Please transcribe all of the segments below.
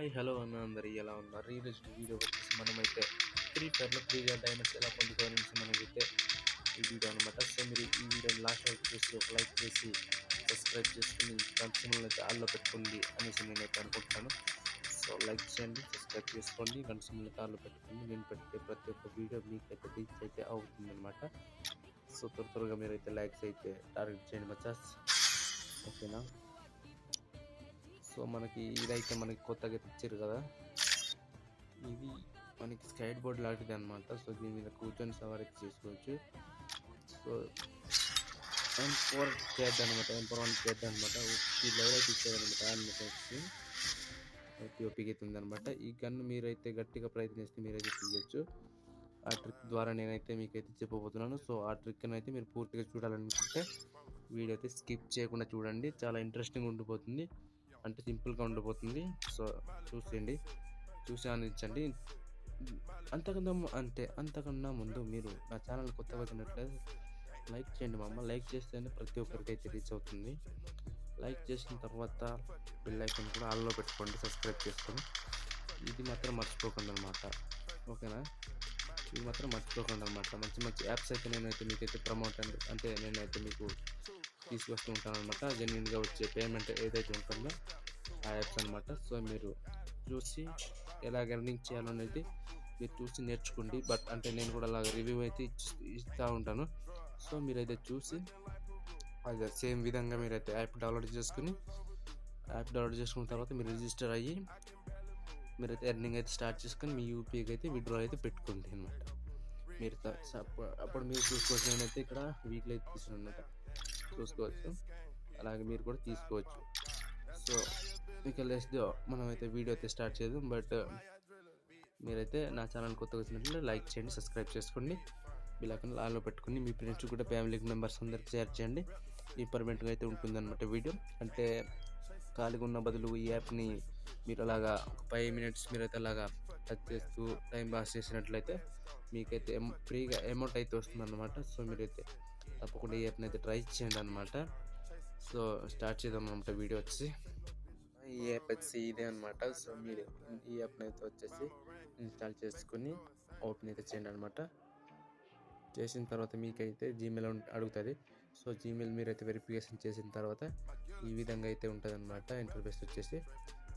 Hi hello అన్న అందరు ఎలా ఉన్నారు? ఈరోజు వీడియో వచ్చేసి మనమైతే ఫ్రీ ఫైర్లో ఫ్రీగా డైమండ్స్ ఎలా పొందుకోవాలని మనకైతే ఈ వీడియో అనమాట సో మీరు ఈ వీడియో లాస్ట్ వరకు చూసి ఒక లైక్ చేసి సబ్స్క్రైబ్ చేసుకుని కన్సూమర్లు అయితే ఆల్లో పెట్టుకోండి అనేసి నేనైతే అనుకుంటున్నాను. సో లైక్ చేయండి సబ్స్క్రైబ్ చేసుకోండి కన్సూమర్లు ఆల్లో పెట్టుకోండి. నేను పెట్టే ప్రతి ఒక్క వీడియో మీకైతే రీచ్ అయితే అవుతుంది అనమాట సో త్వర త్వరగా మీరైతే లైక్స్ అయితే టార్గెట్ చేయండి మచాస్ ఓకేనా సో మనకి ఇదైతే మనకి కొత్తగా తెచ్చారు కదా. ఇది మనకి స్కైట్ బోర్డ్ లాంటిది అనమాట సో దీని మీద కూర్చొని సవారీ చేసుకోవచ్చు. సో ఎం ఫోర్ చేద్దాం అనమాట ఎం ఫోర్ వన్ చేద్దాం అనమాట ఈ లెవెల్ అయితే ఇచ్చారనమాట అనిమేషన్స్కి పిఓపికి అయితే ఉందన్నమాట. ఈ గన్ మీరైతే గట్టిగా ప్రయత్నిస్తే మీరైతే తీయచ్చు. ఆ ట్రిక్ ద్వారా నేనైతే మీకైతే చెప్పబోతున్నాను. సో ఆ ట్రిక్ని అయితే మీరు పూర్తిగా చూడాలనుకుంటే వీడియో అయితే స్కిప్ చేయకుండా చూడండి. చాలా ఇంట్రెస్టింగ్ ఉండిపోతుంది. అంటే సింపుల్గా ఉండిపోతుంది. సో చూసేయండి. చూసి ఆనందించండి అంతకన్నా అంటే అంతకన్నా ముందు మీరు నా ఛానల్ కొత్తగా వచ్చినట్లయితే లైక్ చేయండి మామ లైక్ చేస్తేనే ప్రతి ఒక్కరికి అయితే రీచ్ అవుతుంది. లైక్ చేసిన తర్వాత బెల్ ఐకన్ కూడా ఆల్లో పెట్టుకోండి సబ్స్క్రైబ్ చేసుకొని. ఇది మాత్రం మర్చిపోకండి అనమాట ఓకేనా? ఇది మాత్రం మర్చిపోకండి అనమాట మంచి మంచి యాప్స్ అయితే నేనైతే మీకైతే ప్రమోట్ అంటే నేనైతే మీకు తీసుకొస్తూ ఉంటాను అనమాట జెన్యున్గా వచ్చే పేమెంట్ ఏదైతే ఉంటుందో ఆ యాప్స్ అనమాట సో మీరు చూసి ఎలా ఎర్నింగ్ చేయాలనేది మీరు చూసి నేర్చుకోండి. బట్ అంటే నేను కూడా అలాగ రివ్యూ అయితే ఇస్తూ ఉంటాను. సో మీరైతే చూసి అదే సేమ్ విధంగా మీరైతే యాప్ డౌన్లోడ్ చేసుకుని యాప్ డౌన్లోడ్ చేసుకున్న తర్వాత మీరు రిజిస్టర్ అయ్యి మీరైతే ఎర్నింగ్ అయితే స్టార్ట్ చేసుకొని మీ యూపీఐకి అయితే విడ్రా అయితే పెట్టుకుంది అనమాట మీరు అప్పుడు మీరు చూసుకోవచ్చు. నేనైతే ఇక్కడ వీక్లీ అయితే తీసుకున్నమాట చూసుకోవచ్చు. అలాగే మీరు కూడా తీసుకోవచ్చు. సో ఇక లెస్ మనం అయితే వీడియో అయితే స్టార్ట్ చేద్దాం. బట్ మీరైతే నా ఛానల్ కొత్తగా వచ్చినట్లయితే లైక్ చేయండి సబ్స్క్రైబ్ చేసుకోండి. బిలాకన్ లాలో పెట్టుకుని మీ ఫ్రెండ్స్ కూడా ఫ్యామిలీ మెంబర్స్ అందరికి షేర్ చేయండి. ఇంపర్మెంట్గా అయితే ఉంటుందన్నమాట వీడియో అంటే ఖాళీగా ఉన్న బదులు ఈ యాప్ని మీరు అలాగా ఒక ఫైవ్ మినిట్స్ మీరైతే అలాగా టచ్ చేస్తూ టైం పాస్ చేసినట్లయితే మీకైతే ఫ్రీగా అమౌంట్ అయితే వస్తుందన్నమాట. సో మీరైతే తప్పకుండా ఈ యాప్ని అయితే ట్రై చేయండి అనమాట సో స్టార్ట్ చేద్దాం అనమాట వీడియో వచ్చి. ఈ యాప్ వచ్చి ఇదే అనమాట సో మీరు ఈ యాప్ని అయితే వచ్చేసి ఇన్స్టాల్ చేసుకుని ఓపెన్ అయితే చేయండి అనమాట చేసిన తర్వాత మీకైతే జీమెయిల్ అడుగుతుంది. సో జీమెయిల్ మీరైతే వెరిఫికేషన్ చేసిన తర్వాత ఈ విధంగా అయితే ఉంటుంది అనమాట ఇంటర్ఫేస్ వచ్చేసి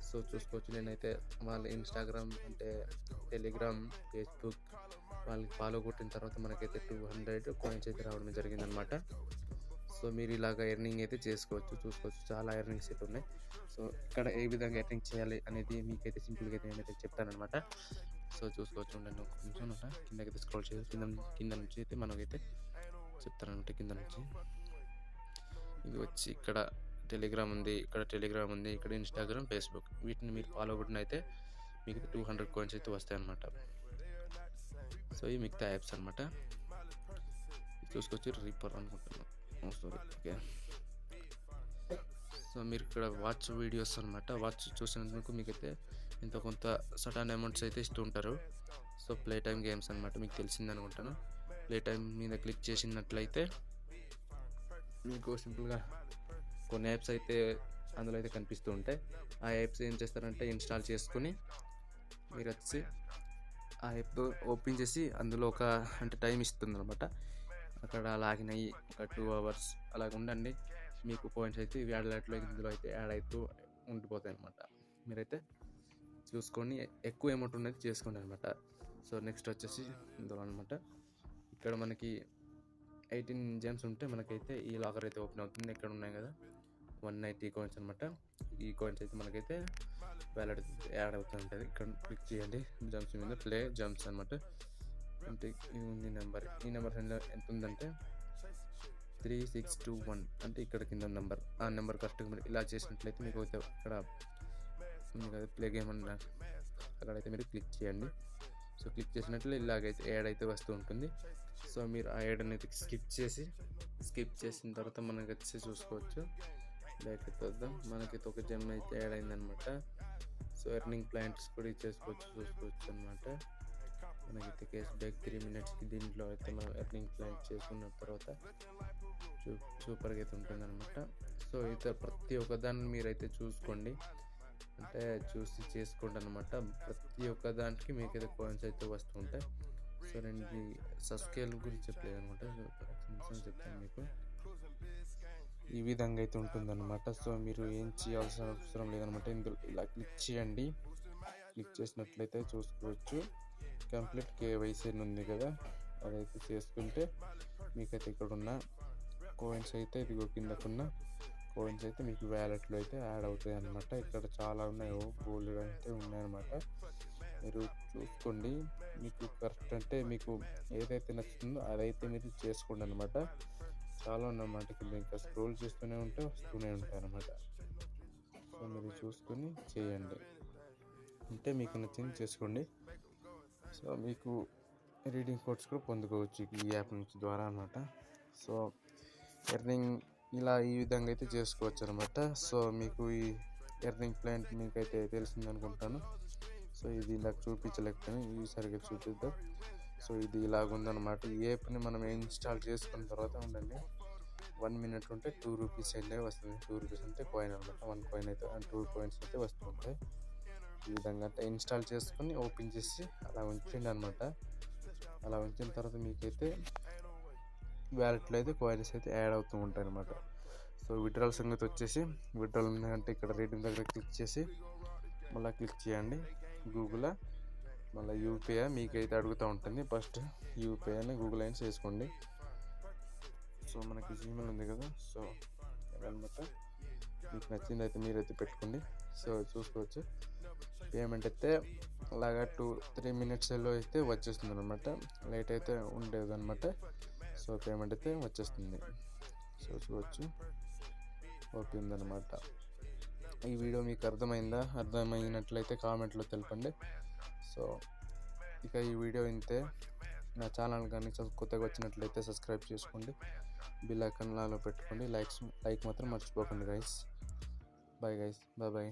సో చూసుకోవచ్చు. నేనైతే వాళ్ళ ఇన్స్టాగ్రామ్ అంటే టెలిగ్రామ్ ఫేస్బుక్ వాళ్ళకి ఫాలో కొట్టిన తర్వాత మనకైతే టూ హండ్రెడ్ కాయిన్స్ అయితే రావడం జరిగిందనమాట సో మీరు ఇలాగ ఎర్నింగ్ అయితే చేసుకోవచ్చు చూసుకోవచ్చు. చాలా ఎర్నింగ్స్ అయితే ఉన్నాయి. సో ఇక్కడ ఏ విధంగా ఎర్నింగ్ చేయాలి అనేది మీకైతే సింపుల్గా అయితే నేనైతే చెప్తానమాట సో చూసుకోవచ్చు ఉండండి. ఒక నిమిషం ఉంటా కిందకైతే స్క్రోల్ చేసి కింద కింద నుంచి అయితే మనకైతే చెప్తానమాట కింద నుంచి. ఇది వచ్చి ఇక్కడ టెలిగ్రామ్ ఉంది ఇక్కడ టెలిగ్రామ్ ఉంది ఇక్కడ ఇన్స్టాగ్రామ్ ఫేస్బుక్. వీటిని మీరు ఫాలో అవ్వడం అయితే మీకు టూ హండ్రెడ్ కాయిన్స్ అయితే వస్తాయి అనమాట సో ఈ మిగతా యాప్స్ అనమాట చూసుకొచ్చి రీపర్ అనుకుంటున్నాను. Oh, సారీ ఓకే సో మీరు ఇక్కడ వాచ్ వీడియోస్ అనమాట వాచ్ చూసినందుకు మీకైతే ఇంత కొంత సడన్ అమౌంట్స్ అయితే ఇస్తూ ఉంటారు. సో ప్లే టైమ్ గేమ్స్ అనమాట మీకు తెలిసింది అనుకుంటాను. ప్లే టైం మీద క్లిక్ చేసినట్లయితే మీకు సింపుల్గా కొన్ని యాప్స్ అయితే అందులో అయితే కనిపిస్తూ ఉంటాయి. ఆ యాప్స్ ఏం చేస్తారంటే ఇన్స్టాల్ చేసుకుని మీరు వచ్చి ఆ యాప్ ఓపెన్ చేసి అందులో ఒక అంటే టైం ఇస్తుంది అనమాట అక్కడ లాగిన్ అయ్యి ఒక టూ అవర్స్ అలాగ ఉండండి. మీకు పాయింట్స్ అయితే వ్యాడ్లైట్లో ఇందులో అయితే యాడ్ అవుతూ ఉండిపోతాయి అనమాట మీరైతే చూసుకొని ఎక్కువ అమౌంట్ ఉన్నది చేసుకోండి అనమాట సో నెక్స్ట్ వచ్చేసి ఇందులో అనమాట ఇక్కడ మనకి ఎయిటీన్ జెమ్స్ ఉంటే మనకైతే ఈ లాకర్ అయితే ఓపెన్ అవుతుంది. ఇక్కడ ఉన్నాయి కదా? వన్ నైంటీ కాయిన్స్ అనమాట ఈ కాయిన్స్ అయితే మనకైతే వ్యాలెడ్ యాడ్ అవుతూ ఉంటుంది. ఇక్కడ క్లిక్ చేయండి. జంప్స్ మీద ప్లే జంప్స్ అనమాట అంటే ఈ ఉంది నెంబర్ ఈ నెంబర్ ఎంత ఉందంటే త్రీ సిక్స్ టూ వన్ అంటే ఇక్కడ కింద నెంబర్ ఆ నెంబర్ కరెక్ట్గా మీరు ఇలా చేసినట్లయితే మీకు అయితే ఇక్కడ మీకు ప్లే గేమ్ అన్న. అక్కడైతే మీరు క్లిక్ చేయండి. సో క్లిక్ చేసినట్లు ఇలాగైతే యాడ్ అయితే వస్తూ ఉంటుంది. సో మీరు ఆ యాడ్ అనేది స్కిప్ చేసి స్కిప్ చేసిన తర్వాత మనకి వచ్చి చూసుకోవచ్చు. బ్యాక్ అయితే వద్దాం మనకైతే ఒక జెమ్ అయితే యాడ్ అయిందనమాట. సో ఎర్నింగ్ ప్లాంట్స్ కూడా ఇచ్చేసుకోవచ్చు చూసుకోవచ్చు అనమాట మనకైతే కేస్ బ్యాక్ త్రీ మినిట్స్కి దీంట్లో అయితే మనం ఎర్నింగ్ ప్లాంట్ చేసుకున్న తర్వాత చూ సూపర్గా అయితే ఉంటుంది అనమాట సో అయితే ప్రతి ఒక్కదాన్ని మీరైతే చూసుకోండి. అంటే చూసి చేసుకోండి అనమాట ప్రతి ఒక్క దానికి మీకు అయితే కాయిన్స్ అయితే వస్తూ ఉంటాయి. సో నేను ఇది సబ్స్కేల్ గురించి చెప్పలేదు అనమాట చెప్తాను మీకు. ఈ విధంగా అయితే ఉంటుందన్నమాట. సో మీరు ఏం చేయాల్సిన అవసరం లేదనమాట ఇందులో ఇలా క్లిక్ చేయండి. క్లిక్ చేసినట్లయితే చూసుకోవచ్చు. కంప్లీట్ కేవైసీ అని ఉంది కదా. అదైతే చేసుకుంటే మీకైతే ఇక్కడ ఉన్న కోయిన్స్ అయితే ఇదిగో కిందకున్న కోయిన్స్ అయితే మీకు వ్యాలెట్లో అయితే యాడ్ అవుతాయి అనమాట ఇక్కడ చాలా ఉన్నాయి గోల్డ్ అయితే ఉన్నాయన్నమాట. మీరు చూసుకోండి. మీకు కరెక్ట్ అంటే మీకు ఏదైతే నచ్చుతుందో అదైతే మీరు చేసుకోండి అనమాట చాలా ఉన్నమాట కింద ఇంకా స్క్రోల్ చేస్తూనే ఉంటే వస్తూనే ఉంటాయి అనమాట సో మీరు చూసుకొని చేయండి. అంటే మీకు నచ్చింది చేసుకోండి. సో మీకు రీడింగ్ కోడ్స్ కూడా పొందుకోవచ్చు ఈ యాప్ నుంచి ద్వారా అనమాట సో ఎర్నింగ్ ఇలా ఈ విధంగా అయితే చేసుకోవచ్చు అనమాట సో మీకు ఈ ఎర్నింగ్ ప్లాంట్ మీకైతే తెలిసిందనుకుంటాను. సో ఇది ఇలా చూపించలేకపోయినా ఈ సరిగ్గా చూపిద్దాం. సో ఇది ఇలాగుందనమాట ఈ యాప్ని మనం ఇన్స్టాల్ చేసుకున్న తర్వాత ఉండండి. వన్ మినిట్ ఉంటే టూ రూపీస్ అయితే వస్తుంది. టూ రూపీస్ అంటే కాయిన్ అనమాట వన్ కాయిన్ అయితే టూ కాయిన్స్ అయితే వస్తుంటాయి ఈ విధంగా అంటే ఇన్స్టాల్ చేసుకొని ఓపెన్ చేసి అలా ఉంచండి అనమాట అలా ఉంచిన తర్వాత మీకైతే వ్యాలెట్లో అయితే కాయిన్స్ అయితే యాడ్ అవుతూ ఉంటాయి అనమాట సో విడ్రాల్ సంగతి వచ్చేసి విడ్రాల్ అంటే ఇక్కడ రేటింగ్ దగ్గర క్లిక్ చేసి మళ్ళీ క్లిక్ చేయండి. గూగుల్ మళ్ళీ యూపీఐ మీకైతే అడుగుతూ ఉంటుంది. ఫస్ట్ యూపీఐ అని గూగుల్ లైన్స్ చేసుకోండి సో మనకి జీమెయిల్ ఉంది కదా. సో అనమాట మీకు నచ్చింది అయితే మీరైతే పెట్టుకోండి. సో చూసుకోవచ్చు. పేమెంట్ అయితే అలాగా టూ త్రీ మినిట్స్లో అయితే వచ్చేస్తుంది అనమాట లేట్ అయితే ఉండేది అనమాట సో పేమెంట్ అయితే వచ్చేస్తుంది. సో చూడవచ్చు ఓకే ఉందన్నమాట. ఈ వీడియో మీకు అర్థమైందా? అర్థమైనట్లయితే కామెంట్లో తెలపండి. సో ఇక ఈ వీడియో ఇంతే. నా ఛానల్ కానీ కొత్తగా వచ్చినట్లయితే సబ్స్క్రైబ్ చేసుకోండి. బిల్ ఐకన్లలో పెట్టుకోండి. లైక్స్ లైక్ మాత్రం మర్చిపోకండి guys bye guys bye bye